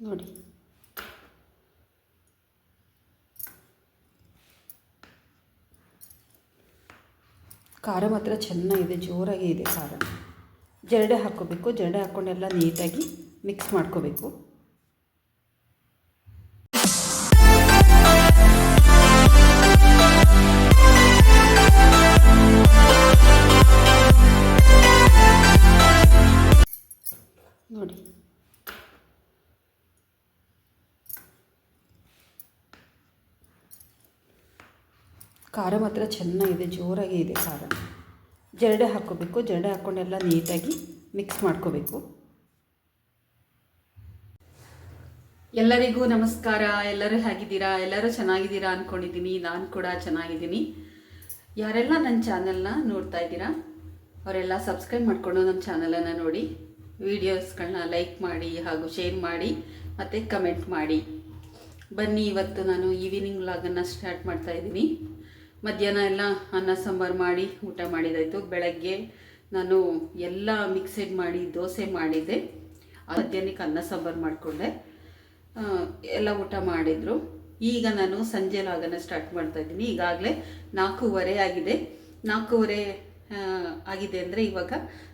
ನೋಡಿ. ಖಾರ ಮಾತ್ರ ಚೆನ್ನಾಗಿದೆ ಜೋರಾಗಿ ಇದೆ ಖಾರ. ಜರಡೆ ಹಾಕ್ಕೋಬೇಕು ಜರಡೆ ಹಾಕ್ಕೊಂಡೆಲ್ಲ ನೀಟಾಗಿ ಮಿಕ್ಸ್ ಮಾಡ್ಕೋಬೇಕು. ಖಾರ ಮಾತ್ರ ಚೆನ್ನಾಗಿದೆ, ಜೋರಾಗಿ ಇದೆ ಖಾರ. ಜರಡೆ ಹಾಕ್ಕೋಬೇಕು, ಜರಡೆ ಹಾಕ್ಕೊಂಡೆಲ್ಲ ನೀಟಾಗಿ ಮಿಕ್ಸ್ ಮಾಡ್ಕೋಬೇಕು. ಎಲ್ಲರಿಗೂ ನಮಸ್ಕಾರ. ಎಲ್ಲರೂ ಹೇಗಿದ್ದೀರಾ? ಎಲ್ಲರೂ ಚೆನ್ನಾಗಿದ್ದೀರಾ ಅಂದ್ಕೊಂಡಿದ್ದೀನಿ ನಾನು ಕೂಡ ಚೆನ್ನಾಗಿದ್ದೀನಿ. ಯಾರೆಲ್ಲ ನನ್ನ ಚಾನೆಲ್ನ ನೋಡ್ತಾ ಇದ್ದೀರಾ, ಅವರೆಲ್ಲ ಸಬ್ಸ್ಕ್ರೈಬ್ ಮಾಡಿಕೊಂಡು ನಮ್ಮ ಚಾನಲನ್ನು ನೋಡಿ ವೀಡಿಯೋಸ್ಗಳನ್ನ ಲೈಕ್ ಮಾಡಿ ಹಾಗೂ ಶೇರ್ ಮಾಡಿ, ಮತ್ತು ಕಮೆಂಟ್ ಮಾಡಿ. ಬನ್ನಿ, ಇವತ್ತು ನಾನು ಈವಿನಿಂಗ್ ವ್ಲಾಗನ್ನು ಸ್ಟಾರ್ಟ್ ಮಾಡ್ತಾ ಇದ್ದೀನಿ. ಮಧ್ಯಾಹ್ನ ಎಲ್ಲ ಅನ್ನ, ಸಾಂಬಾರು ಮಾಡಿ ಊಟ ಮಾಡಿದಾಯಿತು. ಬೆಳಗ್ಗೆ ನಾನು ಎಲ್ಲ ಮಿಕ್ಸೆಡ್ ಮಾಡಿ ದೋಸೆ ಮಾಡಿದ್ದೆ. ಮಧ್ಯಾಹ್ನಕ್ಕೆ ಅನ್ನ, ಸಾಂಬಾರು ಮಾಡಿಕೊಂಡೆ. ಎಲ್ಲ ಊಟ ಮಾಡಿದರು. ಈಗ ನಾನು ಸಂಜೆ ಲಾಗನ ಸ್ಟಾರ್ಟ್ ಮಾಡ್ತಾ ಇದ್ದೀನಿ. ಈಗಾಗಲೇ ನಾಲ್ಕೂವರೆ ಆಗಿದೆ. ನಾಲ್ಕೂವರೆ ಆಗಿದೆ ಅಂದರೆ ಇವಾಗ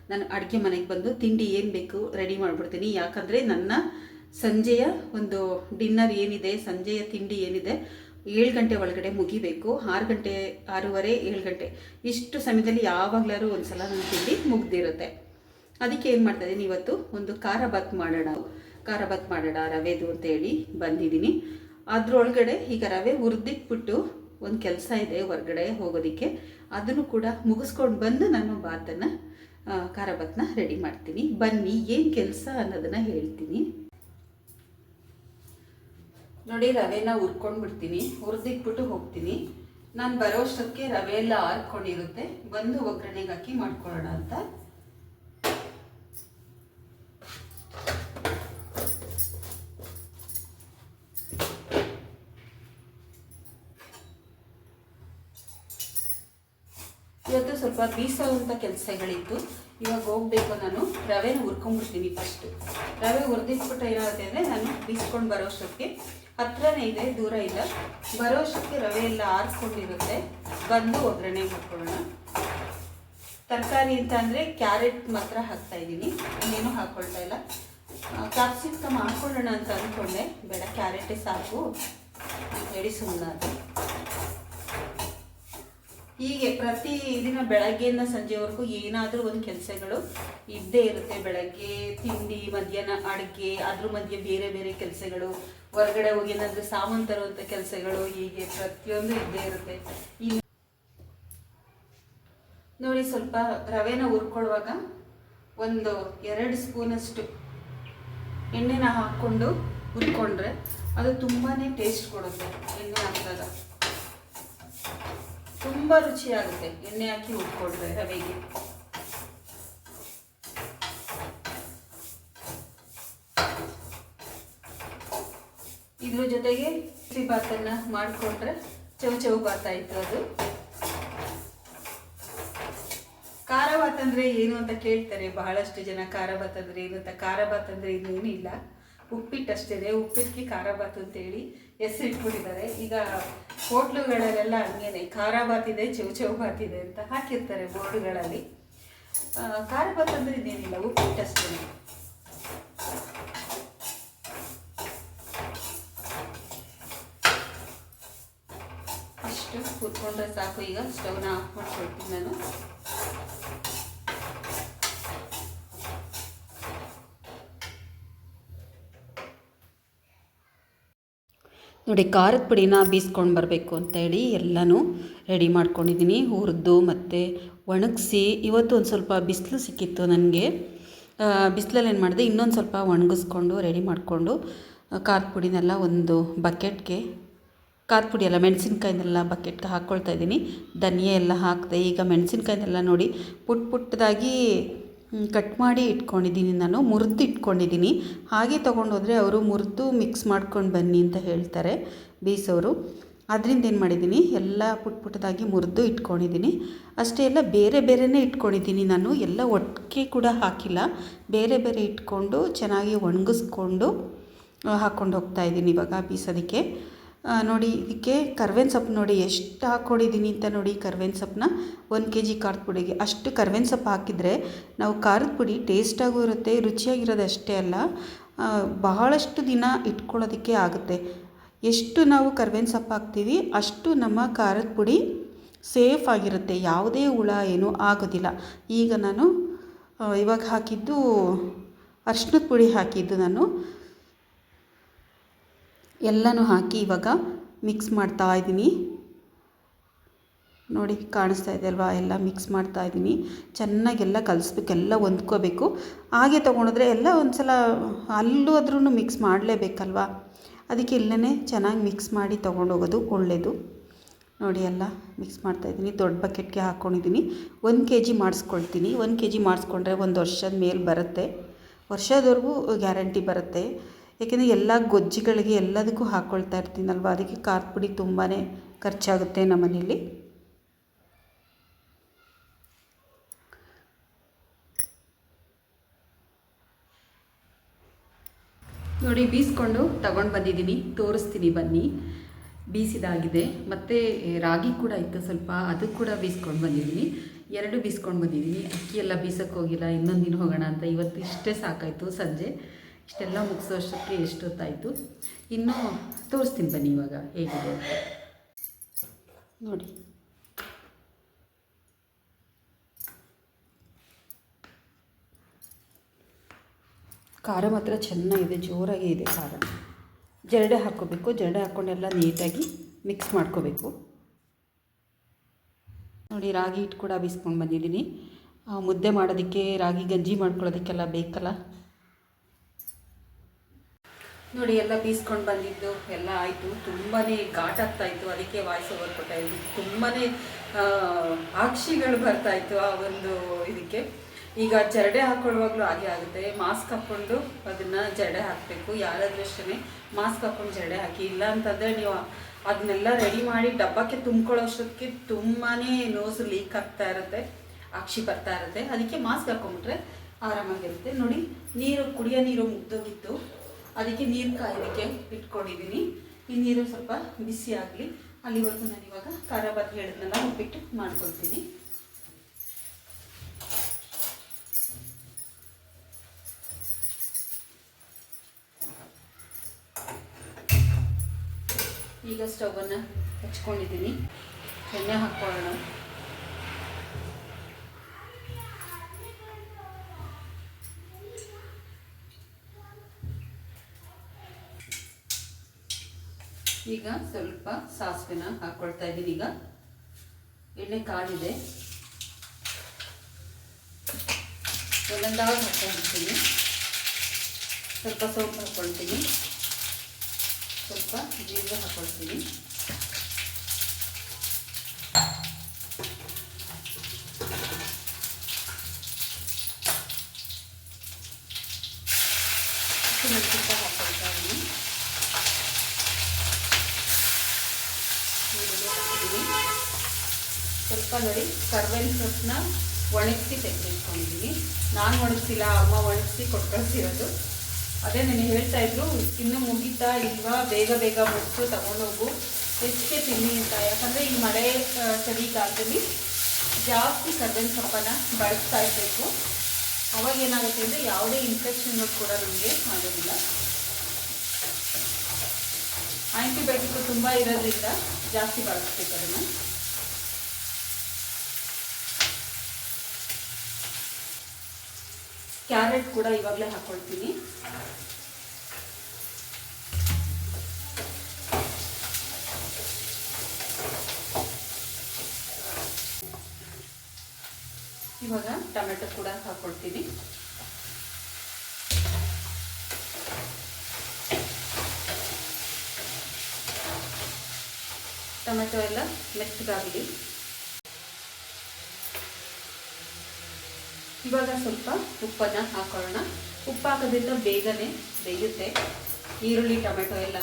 ನಾನು ಅಡುಗೆ ಮನೆಗೆ ಬಂದು ತಿಂಡಿ ಏನು ಬೇಕು ರೆಡಿ ಮಾಡಿಬಿಡ್ತೀನಿ. ಯಾಕಂದರೆ ನನ್ನ ಸಂಜೆಯ ಒಂದು ಡಿನ್ನರ್ ಏನಿದೆ, ಸಂಜೆಯ ತಿಂಡಿ ಏನಿದೆ ಏಳು ಗಂಟೆ ಒಳಗಡೆ ಮುಗಿಬೇಕು, ಆರು ಗಂಟೆ, ಆರೂವರೆ, ಏಳು ಗಂಟೆ. ಇಷ್ಟು ಸಮಯದಲ್ಲಿ ಯಾವಾಗ್ಲಾರು ಒಂದು ನನ್ನ ತಿಂಡಿ ಮುಗ್ದಿರುತ್ತೆ. ಅದಕ್ಕೆ ಏನು ಮಾಡ್ತಾ ಇದ್ದೀನಿ ಇವತ್ತು ಒಂದು ಖಾರ ಬಾತ್ ಮಾಡೋಣ. ಖಾರ ಬಾತ್ ಮಾಡೋಣ ರವೆದು ಅಂತೇಳಿ ಬಂದಿದ್ದೀನಿ. ಅದ್ರೊಳಗಡೆ ಈಗ ರವೆ ಹುರಿದಿಟ್ಬಿಟ್ಟು ಒಂದು ಕೆಲಸ ಇದೆ ಹೊರಗಡೆ ಹೋಗೋದಕ್ಕೆ. ಅದನ್ನು ಕೂಡ ಮುಗಿಸ್ಕೊಂಡು ಬಂದು ನಾನು ಬಾತನ್ನು ಖಾರ ಬಾತ್ನ ರೆಡಿ ಮಾಡ್ತೀನಿ. ಬನ್ನಿ, ಏನು ಕೆಲಸ ಅನ್ನೋದನ್ನು ಹೇಳ್ತೀನಿ. ನೋಡಿ ರವೆನ ಹುರ್ಕೊಂಡು ಬಿಡ್ತೀನಿ ಹುರಿದಿಟ್ಬಿಟ್ಟು ಹೋಗ್ತೀನಿ. ನಾನು ಬರೋಷ್ಟಕ್ಕೆ ರವೆ ಎಲ್ಲ ಹಾರ್ಕೊಂಡಿರುತ್ತೆ ಬಂದು ಒಗ್ಗರಣೆಗೆ ಹಾಕಿ ಮಾಡ್ಕೊಳ್ಳೋಣ ಅಂತ. ಇವತ್ತು ಸ್ವಲ್ಪ ಬೀಸೋವಂಥ ಕೆಲಸಗಳಿತ್ತು. ಇವಾಗ ಹೋಗ್ಬೇಕು ನಾನು. ರವೆನ ಹುರ್ಕೊಂಡ್ಬಿಡ್ತೀನಿ ಫಸ್ಟು ರವೆ ಹುರಿದಿಟ್ಬಿಟ್ಟು ಏನಾಗುತ್ತೆ ಅಂದರೆ ನಾನು ಬೀಸ್ಕೊಂಡು ಬರೋಷ್ಟಕ್ಕೆ ಹತ್ರನೇ ಇದೆ, ದೂರ ಇಲ್ಲ. ಬರೋಷ್ಟಕ್ಕೆ ರವೆ ಎಲ್ಲ ಆರಿಸ್ಕೊಂಡಿರುತ್ತೆ. ಬಂದು ಒಗ್ಗರಣೆ ಹಾಕೊಳ್ಳೋಣ. ತರಕಾರಿ ಅಂತ ಅಂದರೆ ಕ್ಯಾರೆಟ್ ಮಾತ್ರ ಹಾಕ್ತಾ ಇದ್ದೀನಿ. ಇನ್ನೇನು ಹಾಕ್ಕೊಳ್ತಾ ಇಲ್ಲ. ಕ್ಯಾಪ್ಸಿಕಮ್ ಹಾಕೊಳ್ಳೋಣ ಅಂತ ಅಂದ್ಕೊಂಡೆ ಬೇಡ, ಕ್ಯಾರೆಟೇ ಸಾಕು. ಹೇಳಿ ಸುಮ್ಮನೆ ಹೀಗೆ ಪ್ರತಿ ದಿನ ಬೆಳಗ್ಗೆಯಿಂದ ಸಂಜೆವರೆಗೂ ಏನಾದರೂ ಒಂದು ಕೆಲಸಗಳು ಇದ್ದೇ ಇರುತ್ತೆ. ಬೆಳಗ್ಗೆ ತಿಂಡಿ, ಮಧ್ಯಾಹ್ನ ಅಡುಗೆ, ಅದ್ರ ಮಧ್ಯೆ ಬೇರೆ ಬೇರೆ ಕೆಲಸಗಳು. ಹೊರಗಡೆ ಹೋಗಿ ಏನಾದರೂ ಸಾಮಾನು ತರುವಂಥ ಕೆಲಸಗಳು ಹೀಗೆ ಪ್ರತಿಯೊಂದು ಇದ್ದೇ ಇರುತ್ತೆ. ನೋಡಿ ಸ್ವಲ್ಪ ರವೆನ ಹುರ್ಕೊಳ್ಳುವಾಗ ಒಂದು ಎರಡು ಸ್ಪೂನಷ್ಟು ಎಣ್ಣೆನ ಹಾಕ್ಕೊಂಡು ಹುರ್ಕೊಂಡ್ರೆ ಅದು ತುಂಬಾ ಟೇಸ್ಟ್ ಕೊಡುತ್ತೆ ಎಣ್ಣೆ ಹಾಕಿದಾಗ. ತುಂಬ ರುಚಿಯಾಗುತ್ತೆ ಎಣ್ಣೆ ಹಾಕಿ ಹುರ್ಕೊಂಡ್ರೆ ರವೆಗೆ. ಇದ್ರ ಜೊತೆಗೆ ಬಿಸಿ ಭಾತನ್ನ ಮಾಡಿಕೊಂಡ್ರೆ ಚೌ ಚೌ ಭಾತ್ ಆಯ್ತು ಅದು. ಖಾರ ಭಾತ್ ಅಂದ್ರೆ ಏನು ಅಂತ ಕೇಳ್ತಾರೆ. ಬಹಳಷ್ಟು ಜನ ಖಾರ ಭಾತ್ ಅಂದ್ರೆ ಏನು ಅಂತ. ಖಾರ ಭಾತ್ ಅಂದ್ರೆ ಇನ್ನೇನು ಇಲ್ಲ. ಉಪ್ಪಿಟ್ಟು ಅಷ್ಟೇ ಉಪ್ಪಿಟ್ಟಿಗೆ ಖಾರ ಭಾತ್ ಅಂತೇಳಿ ಹೆಸರು ಇಟ್ಬಿಟ್ಟಿದ್ದಾರೆ. ಈಗ ಹೋಟ್ಲುಗಳಲ್ಲೆಲ್ಲ ಹಂಗೇನೆ. ಖಾರ ಭಾತ್ ಇದೆ, ಚೌ ಚೌ ಭಾತ್ ಇದೆ ಅಂತ ಹಾಕಿರ್ತಾರೆ ಬೋರ್ಡ್ಗಳಲ್ಲಿ. ಖಾರ ಭಾತ್ ಅಂದ್ರೆ ಇನ್ನೇನಿಲ್ಲ. ಉಪ್ಪಿಟ್ಟು ಅಷ್ಟೇ ಇಷ್ಟು ಕೂತ್ಕೊಂಡ್ರೆ ಸಾಕು. ಈಗ ಸ್ಟವ್ನ ಆಫ್ ಮಾಡ್ಕೊಳ್ತೀನಿ ನಾನು. ನೋಡಿ, ಖಾರದ ಪುಡಿನ ಬೀಸ್ಕೊಂಡು ಬರಬೇಕು ಅಂತ ಹೇಳಿ ಎಲ್ಲನೂ ರೆಡಿ ಮಾಡ್ಕೊಂಡಿದ್ದೀನಿ. ಹುರಿದು ಮತ್ತು ಒಣಗಿಸಿ, ಇವತ್ತು ಒಂದು ಸ್ವಲ್ಪ ಬಿಸಿಲು ಸಿಕ್ಕಿತ್ತು ನನಗೆ. ಬಿಸಿಲಲ್ಲಿ ಏನು ಮಾಡಿದೆ, ಇನ್ನೊಂದು ಸ್ವಲ್ಪ ಒಣಗಿಸ್ಕೊಂಡು, ರೆಡಿ ಮಾಡಿಕೊಂಡು ಖಾರದ ಪುಡಿನೆಲ್ಲ ಒಂದು ಬಕೆಟ್ಗೆ ಖಾರದ ಪುಡಿ ಎಲ್ಲ, ಮೆಣಸಿನ್ಕಾಯಿನೆಲ್ಲ ಬಕೆಟ್ಗೆ ಹಾಕ್ಕೊಳ್ತಾ ಇದ್ದೀನಿ. ಧನಿಯೆ ಎಲ್ಲ ಹಾಕಿದೆ, ಈಗ ಮೆಣಸಿನ್ಕಾಯಿನೆಲ್ಲ ನೋಡಿ ಪುಟ್ ಪುಟ್ಟದಾಗಿ ಕಟ್ ಮಾಡಿ ಇಟ್ಕೊಂಡಿದ್ದೀನಿ ನಾನು, ಮುರಿದು ಇಟ್ಕೊಂಡಿದ್ದೀನಿ. ಹಾಗೆ ತೊಗೊಂಡೋದ್ರೆ ಅವರು ಮುರಿದು ಮಿಕ್ಸ್ ಮಾಡ್ಕೊಂಡು ಬನ್ನಿ ಅಂತ ಹೇಳ್ತಾರೆ ಬೀಸೋರು. ಅದರಿಂದ ಏನು ಮಾಡಿದ್ದೀನಿ, ಎಲ್ಲ ಪುಟ್ ಪುಟ್ಟದಾಗಿ ಮುರಿದು ಇಟ್ಕೊಂಡಿದ್ದೀನಿ. ಅಷ್ಟೇ ಎಲ್ಲ ಬೇರೆ ಬೇರೆನೇ ಇಟ್ಕೊಂಡಿದ್ದೀನಿ ನಾನು, ಎಲ್ಲ ಒಟ್ಟಿಗೆ ಕೂಡ ಹಾಕಿಲ್ಲ. ಬೇರೆ ಬೇರೆ ಇಟ್ಕೊಂಡು ಚೆನ್ನಾಗಿ ಒಣಗಿಸ್ಕೊಂಡು, ಹಾಕ್ಕೊಂಡು ಹೋಗ್ತಾ ಇದ್ದೀನಿ ಇವಾಗ ಬೀಸೋದಕ್ಕೆ. ನೋಡಿ, ಇದಕ್ಕೆ ಕರ್ಬೇವಿನ ಸೊಪ್ಪು ನೋಡಿ, ಎಷ್ಟು ಹಾಕ್ಕೊಂಡಿದ್ದೀನಿ ಅಂತ ನೋಡಿ ಕರ್ಬೇವಿನ ಸೊಪ್ಪನ್ನ ಒಂದು ಕೆ ಜಿ ಖಾರದ ಪುಡಿಗೆ. ಅಷ್ಟು ಕರ್ಬೇವಿನ ಸೊಪ್ಪು ಹಾಕಿದರೆ ನಾವು ಖಾರದ ಪುಡಿ ಟೇಸ್ಟಾಗೂ ಇರುತ್ತೆ, ರುಚಿಯಾಗಿರೋದು ಅಷ್ಟೇ ಅಲ್ಲ ಬಹಳಷ್ಟು ದಿನ ಇಟ್ಕೊಳ್ಳೋದಕ್ಕೆ ಆಗುತ್ತೆ. ಎಷ್ಟು ನಾವು ಕರ್ಬೇವಿನ ಸೊಪ್ಪು ಹಾಕ್ತೀವಿ, ಅಷ್ಟು ನಮ್ಮ ಖಾರದ ಪುಡಿ ಸೇಫ್ ಆಗಿರುತ್ತೆ, ಯಾವುದೇ ಹುಳ ಏನೂ ಆಗೋದಿಲ್ಲ. ಈಗ ನಾನು ಇವಾಗ ಹಾಕಿದ್ದು ಅರ್ಶಿನದ ಪುಡಿ ಹಾಕಿದ್ದು ನಾನು. ಎಲ್ಲನೂ ಹಾಕಿ ಇವಾಗ ಮಿಕ್ಸ್ ಮಾಡ್ತಾ ಇದ್ದೀನಿ. ನೋಡಿ ಕಾಣಿಸ್ತಾ ಇದೆ ಅಲ್ವಾ? ಎಲ್ಲ ಮಿಕ್ಸ್ ಮಾಡ್ತಾ ಇದ್ದೀನಿ. ಚೆನ್ನಾಗೆಲ್ಲ ಕಲಿಸ್ಬೇಕು, ಎಲ್ಲ ಹೊಂದ್ಕೋಬೇಕು. ಹಾಗೆ ತೊಗೊಂಡಿದ್ರೆ ಎಲ್ಲ ಒಂದು ಸಲ ಅಲ್ಲೂ ಆದ್ರೂ ಮಿಕ್ಸ್ ಮಾಡಲೇಬೇಕಲ್ವಾ? ಅದಕ್ಕೆ ಇಲ್ಲೇ ಚೆನ್ನಾಗಿ ಮಿಕ್ಸ್ ಮಾಡಿ ತೊಗೊಂಡೋಗೋದು ಒಳ್ಳೆಯದು ನೋಡಿ ಎಲ್ಲ ಮಿಕ್ಸ್ ಮಾಡ್ತಾ ಇದ್ದೀನಿ. ದೊಡ್ಡ ಬಕೆಟ್ಗೆ ಹಾಕ್ಕೊಂಡಿದ್ದೀನಿ ಒಂದು ಕೆ ಜಿ ಮಾಡಿಸ್ಕೊಳ್ತೀನಿ. ಒಂದು ಕೆ ಜಿ ಮಾಡಿಸ್ಕೊಂಡ್ರೆ ಒಂದು ವರ್ಷದ ಮೇಲೆ ಬರುತ್ತೆ. ವರ್ಷದವರೆಗೂ ಗ್ಯಾರಂಟಿ ಬರುತ್ತೆ. ಏಕೆಂದರೆ ಎಲ್ಲ ಗೊಜ್ಜಿಗಳಿಗೆ ಎಲ್ಲದಕ್ಕೂ ಹಾಕ್ಕೊಳ್ತಾ ಇರ್ತೀನಲ್ವ? ಅದಕ್ಕೆ ಖಾರದ ಪುಡಿ ತುಂಬಾ ಖರ್ಚಾಗುತ್ತೆ ನಮ್ಮ ಮನೇಲಿ ನೋಡಿ, ಬೀಸ್ಕೊಂಡು ತಗೊಂಡು ಬಂದಿದ್ದೀನಿ ತೋರಿಸ್ತೀನಿ ಬನ್ನಿ. ಬೀಸಿದಾಗಿದೆ. ಮತ್ತು ರಾಗಿ ಕೂಡ ಇತ್ತು ಸ್ವಲ್ಪ. ಅದು ಕೂಡ ಬೀಸ್ಕೊಂಡು ಬಂದಿದ್ದೀನಿ ಎರಡು ಬೀಸ್ಕೊಂಡು ಬಂದಿದ್ದೀನಿ ಅಕ್ಕಿ ಎಲ್ಲ ಬೀಸಕ್ಕೆ ಹೋಗಿಲ್ಲ. ಇನ್ನೊಂದು ದಿನ ಹೋಗೋಣ ಅಂತ. ಇವತ್ತು ಇಷ್ಟೇ ಸಾಕಾಯಿತು ಸಂಜೆ. ಇಷ್ಟೆಲ್ಲ ಮುಗಿಸೋ ಅಷ್ಟಕ್ಕೆ ಎಷ್ಟೊತ್ತಾಯಿತು? ಇನ್ನೂ ತೋರಿಸ್ತೀನಿ ಬನ್ನಿ ಇವಾಗ ಹೇಗಿದೆ ನೋಡಿ. ಖಾರ ಮಾತ್ರ ಚೆನ್ನಾಗಿದೆ, ಜೋರಾಗಿ ಇದೆ ಖಾರ. ಜರಡೆ ಹಾಕ್ಕೋಬೇಕು, ಜರಡೆ ಹಾಕ್ಕೊಂಡೆಲ್ಲ ನೀಟಾಗಿ ಮಿಕ್ಸ್ ಮಾಡ್ಕೋಬೇಕು. ನೋಡಿ, ರಾಗಿ ಹಿಟ್ಟು ಕೂಡ ಬೀಸ್ಕೊಂಡು ಬಂದಿದ್ದೀನಿ. ಮುದ್ದೆ ಮಾಡೋದಕ್ಕೆ ರಾಗಿ ಗಂಜಿ ಮಾಡ್ಕೊಳ್ಳೋದಕ್ಕೆಲ್ಲ ಬೇಕಲ್ಲ? ನೋಡಿ, ಎಲ್ಲ ಬೀಸ್ಕೊಂಡು ಬಂದಿದ್ದು, ಎಲ್ಲ ಆಯಿತು. ತುಂಬಾ ಘಾಟ್ ಆಗ್ತಾ ಇತ್ತು. ಅದಕ್ಕೆ ವಾಯ್ಸ್ ಓವರ್ ಕೊಟ್ಟ ಇದ್ದು ತುಂಬಾ ಆಕ್ಷಿಗಳು ಬರ್ತಾ ಇತ್ತು ಆ ಒಂದು ಇದಕ್ಕೆ. ಈಗ ಜರಡೆ ಹಾಕ್ಕೊಳ್ಳುವಾಗಲೂ ಹಾಗೆ ಆಗುತ್ತೆ. ಮಾಸ್ಕ್ ಹಾಕ್ಕೊಂಡು ಅದನ್ನು ಜರಡೆ ಹಾಕಬೇಕು. ಯಾರಾದರೂ ಅಷ್ಟೇ ಮಾಸ್ಕ್ ಹಾಕ್ಕೊಂಡು ಜರಡೆ ಹಾಕಿ. ಇಲ್ಲ ಅಂತಂದರೆ ನೀವು ಅದನ್ನೆಲ್ಲ ರೆಡಿ ಮಾಡಿ ಡಬ್ಬಕ್ಕೆ ತುಂಬ್ಕೊಳ್ಳೋಷ್ಟೊತ್ತಿಗೆ ತುಂಬಾ ನೋಸು ಲೀಕ್ ಆಗ್ತಾ ಇರುತ್ತೆ. ಅಕ್ಷಿ ಬರ್ತಾ ಇರುತ್ತೆ. ಅದಕ್ಕೆ ಮಾಸ್ಕ್ ಹಾಕ್ಕೊಂಬಿಟ್ರೆ ಆರಾಮಾಗಿರುತ್ತೆ. ನೋಡಿ, ನೀರು ಕುಡಿಯೋ ನೀರು ಮುಗ್ದೋಗಿತ್ತು. ಅದಕ್ಕೆ ನೀರು ಕಾಯೋದಕ್ಕೆ ಇಟ್ಕೊಂಡಿದ್ದೀನಿ ಈ ನೀರು ಸ್ವಲ್ಪ ಬಿಸಿ ಆಗಲಿ. ಅಲ್ಲಿವರೆಗೂ ನಾನು ಇವಾಗ ಖಾರ ಬಾತ್ ಹೇಳಿದ್ನೆಲ್ಲ ಉಪ್ಪಿಟ್ಟು ಮಾಡ್ಕೊಳ್ತೀನಿ. ಈಗ ಸ್ಟವನ್ನು ಹಚ್ಕೊಂಡಿದ್ದೀನಿ ಎಣ್ಣೆ ಹಾಕ್ಕೊಳ್ಳೋಣ. ಈಗ ಸ್ವಲ್ಪ ಸಾಸಿವೆನ ಹಾಕ್ಕೊಳ್ತಾ ಇದ್ದೀನಿ. ಈಗ ಎಣ್ಣೆ ಕಾಡಿದೆ ಒಂದೊಂದಾಗಿ ಹಾಕ್ಕೊಂಡಿರ್ತೀನಿ ಸ್ವಲ್ಪ ಸೋಪ್ ಹಾಕ್ಕೊಳ್ತೀನಿ ಸ್ವಲ್ಪ ಜೀರಿಗೆ ಹಾಕ್ಕೊಳ್ತೀನಿ ಮೆಣಸಿನ್ಕಾಯಿ ಹಾಕ್ಕೊಳ್ತಾ ಇದ್ದೀನಿ ಈರುಳ್ಳಿ ಹಾಕಿದ್ದೀನಿ ಸ್ವಲ್ಪ ನೋಡಿ, ಕರ್ಬೇವಿನ ಸೊಪ್ಪನ್ನ ಒಣಗಿಸಿ ತೆಗೆದಿಟ್ಕೊಂಡಿದ್ದೀನಿ ನಾನು ಒಣಗಿಸಿಲ್ಲ, ಅಮ್ಮ ಒಣಗಿಸಿ ಕೊಟ್ಟು ಅದೇ ನಾನು ಹೇಳ್ತಾ ಇದ್ರು, ಇನ್ನು ಮುಗಿತಾ ಇಲ್ವಾ, ಬೇಗ ಬೇಗ ಮುಗಿಸು, ತಗೊಂಡೋಗು. ಹೆಚ್ಚಿಗೆ ತಿನ್ನಿ ಅಂತ. ಯಾಕಂದರೆ ಈ ಮಳೆ ಚಳಿಗಾಲದಲ್ಲಿ ಜಾಸ್ತಿ ಕರ್ಬೇವಿನ ಸೊಪ್ಪನ್ನ ಬಳಸ್ತಾ ಇರಬೇಕು. ಅವಾಗ ಏನಾಗುತ್ತೆ ಅಂದರೆ ಯಾವುದೇ ಇನ್ಫೆಕ್ಷನ್ ಕೂಡ ನಮಗೆ ಆಗೋದಿಲ್ಲ. ಆ್ಯಂಟಿಬಯೋಟಿಕ್ ತುಂಬ ಇರೋದ್ರಿಂದ ಜಾಸ್ತಿ ಬಳಸ್ಬೇಕು ಅದನ್ನು. ಕ್ಯಾರೆಟ್ ಕೂಡ ಇವಾಗಲೇ ಹಾಕ್ಕೊಳ್ತೀನಿ ಇವಾಗ ಟೊಮೆಟೊ ಕೂಡ ಹಾಕ್ಕೊಳ್ತೀನಿ ಟೊಮೆಟೊ ಎಲ್ಲ ಮೆತ್ತಗಾಗಲಿ. ಇವಾಗ ಸ್ವಲ್ಪ ಉಪ್ಪನ್ನು ಹಾಕೊಳ್ಳೋಣ. ಉಪ್ಪು ಹಾಕೋದ್ರಿಂದ ಬೇಗನೆ ಬೇಯುತ್ತೆ. ಈರುಳ್ಳಿ ಟೊಮೆಟೊ ಎಲ್ಲ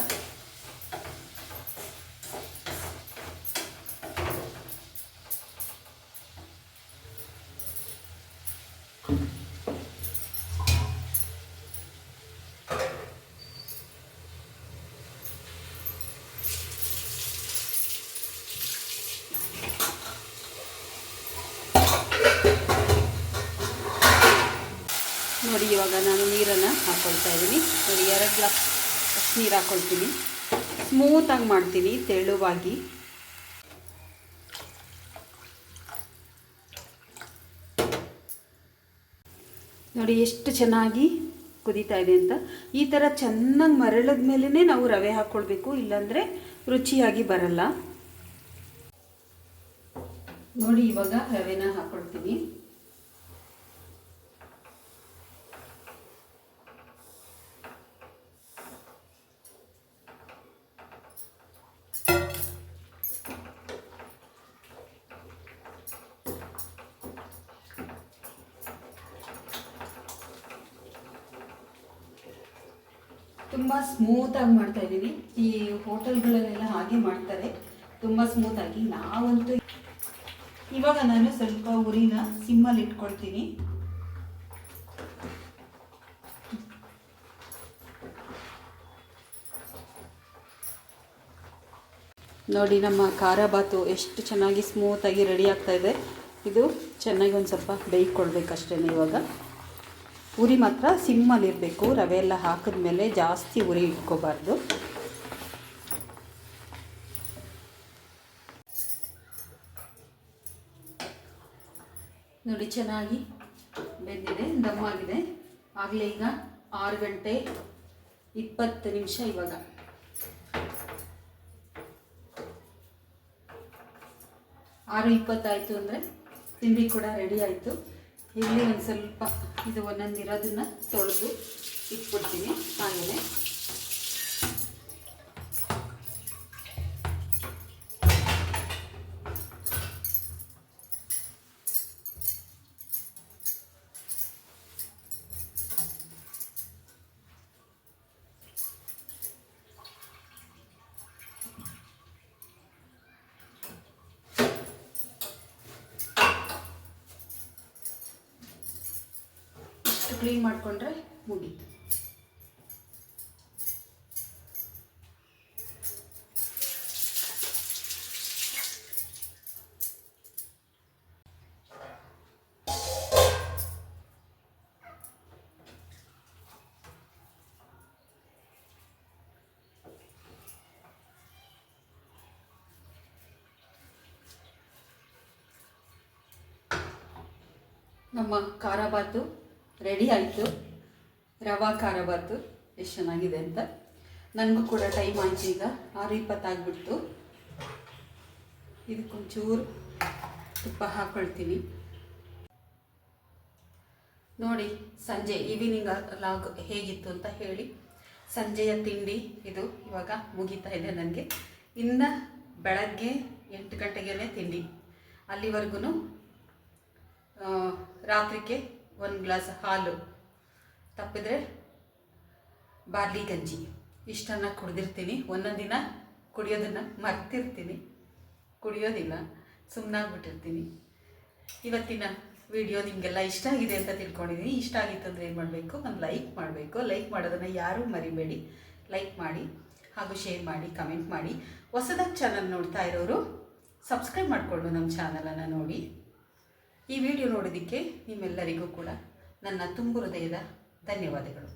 ಇವಾಗ ನಾನು ನೀರನ್ನು ಹಾಕ್ಕೊಳ್ತಾ ಇದ್ದೀನಿ. ನೋಡಿ, ಎರಡು ಗ್ಲಾಸ್ ಅಷ್ಟು ನೀರು ಹಾಕ್ಕೊಳ್ತೀನಿ ಸ್ಮೂತಾಗಿ ಮಾಡ್ತೀನಿ, ತೆಳುವಾಗಿ. ನೋಡಿ, ಎಷ್ಟು ಚೆನ್ನಾಗಿ ಕುದೀತಾ ಇದೆ ಅಂತ. ಈ ಥರ ಚೆನ್ನಾಗಿ ಮರಳದ ಮೇಲೇ ನಾವು ರವೆ ಹಾಕ್ಕೊಳ್ಬೇಕು ಇಲ್ಲಾಂದರೆ ರುಚಿಯಾಗಿ ಬರಲ್ಲ. ನೋಡಿ, ಇವಾಗ ರವೆನ ಹಾಕ್ಕೊಳ್ತೀನಿ ಸ್ಮೂತಾಗಿ ಮಾಡ್ತಾ ಇದ್ದೀನಿ ಈ ಹೋಟೆಲ್ಗಳಲ್ಲೆಲ್ಲ ಹಾಗೆ ಮಾಡ್ತಾರೆ. ತುಂಬ ಸ್ಮೂತಾಗಿ ನಾವಂತೂ ಇವಾಗ ನಾನು ಸ್ವಲ್ಪ ಉರಿನ ಸಿಮ್ಮಲ್ಲಿ ಇಟ್ಕೊಳ್ತೀನಿ. ನೋಡಿ, ನಮ್ಮ ಖಾರ ಬಾತು ಎಷ್ಟು ಚೆನ್ನಾಗಿ ಸ್ಮೂತಾಗಿ ರೆಡಿ ಆಗ್ತಾ ಇದೆ. ಇದು ಚೆನ್ನಾಗಿ ಒಂದು ಸ್ವಲ್ಪ ಬೇಯಿಕೊಳ್ಬೇಕಷ್ಟೇ ಇವಾಗ. ಉರಿ ಮಾತ್ರ ಸಿಮ್ಮಲ್ಲಿರಬೇಕು ರವೆ ಎಲ್ಲ ಹಾಕಿದ್ಮೇಲೆ ಜಾಸ್ತಿ ಉರಿ ಇಟ್ಕೋಬಾರ್ದು. ನೋಡಿ, ಚೆನ್ನಾಗಿ ಬೆಂದಿದೆ, ದಮ್ಮಾಗಿದೆ. ಆಗಲೇ ಈಗ ಆರು ಗಂಟೆ ಇಪ್ಪತ್ತು ನಿಮಿಷ ಇವಾಗ. ಆರು ಇಪ್ಪತ್ತಾಯಿತು ಅಂದರೆ ತಿಂಡಿ ಕೂಡ ರೆಡಿ ಆಯಿತು. ಇಲ್ಲಿ ಒಂದು ಸ್ವಲ್ಪ ಇದು ಒಂದೊಂದು ಇರೋದನ್ನ ತೊಳೆದು ಇಟ್ಬಿಡ್ತೀನಿ ಹಾಗೆಯೇ ಕ್ಲೀನ್ ಮಾಡಿಕೊಂಡ್ರೆ ಮುಗೀತು. ನಮ್ಮ ಖಾರ ಬಾತು ರೆಡಿ ಆಯಿತು. ರವಾ ಖಾರ ಬಾತು ಎಷ್ಟು ಚೆನ್ನಾಗಿದೆ ಅಂತ. ನನಗೂ ಕೂಡ ಟೈಮ್ ಆಯ್ತು ಈಗ. ಆರು ಇಪ್ಪತ್ತಾಗ್ಬಿಡ್ತು. ಇದಕ್ಕೊಂಚೂರು ತುಪ್ಪ ಹಾಕ್ಕೊಳ್ತೀನಿ ನೋಡಿ, ಸಂಜೆ ಈವ್ನಿಂಗ್ ಲಾಗ್ ಹೇಗಿತ್ತು ಅಂತ ಹೇಳಿ. ಸಂಜೆಯ ತಿಂಡಿ ಇದು ಇವಾಗ ಮುಗೀತಾ ಇದೆ ನನಗೆ. ಇನ್ನು ಬೆಳಗ್ಗೆ ಎಂಟು ಗಂಟೆಗೆ ತಿಂಡಿ. ಅಲ್ಲಿವರೆಗೂ ರಾತ್ರಿಗೆ ಒಂದು ಗ್ಲಾಸ್ ಹಾಲು ತಪ್ಪಿದ್ರೆ ಬಾರ್ಲಿ ಗಂಜಿ. ಇಷ್ಟನ್ನು ಕುಡಿದಿರ್ತೀನಿ. ಒಂದೊಂದು ದಿನ ಕುಡಿಯೋದನ್ನು ಮರ್ತಿರ್ತೀನಿ. ಕುಡಿಯೋದಿಲ್ಲ ಸುಮ್ಮನಾಗ್ಬಿಟ್ಟಿರ್ತೀನಿ ಇವತ್ತಿನ ವಿಡಿಯೋ ನಿಮಗೆಲ್ಲ ಇಷ್ಟ ಆಗಿದೆ ಅಂತ ತಿಳ್ಕೊಂಡಿದ್ದೀನಿ ಇಷ್ಟ ಆಗಿತ್ತು ಅಂದರೆ ಏನು ಮಾಡಬೇಕು? ಒಂದು ಲೈಕ್ ಮಾಡಬೇಕು. ಲೈಕ್ ಮಾಡೋದನ್ನು ಯಾರೂ ಮರಿಬೇಡಿ. ಲೈಕ್ ಮಾಡಿ, ಹಾಗೂ ಶೇರ್ ಮಾಡಿ, ಕಮೆಂಟ್ ಮಾಡಿ. ಹೊಸದಾಗಿ ಚಾನಲ್ ನೋಡ್ತಾ ಇರೋರು ಸಬ್ಸ್ಕ್ರೈಬ್ ಮಾಡಿಕೊಂಡು ನಮ್ಮ ಚಾನಲನ್ನು ನೋಡಿ. ಈ ವಿಡಿಯೋ ನೋಡೋದಕ್ಕೆ ನಿಮ್ಮೆಲ್ಲರಿಗೂ ಕೂಡ ನನ್ನ ತುಂಬು ಹೃದಯದ ಧನ್ಯವಾದಗಳು.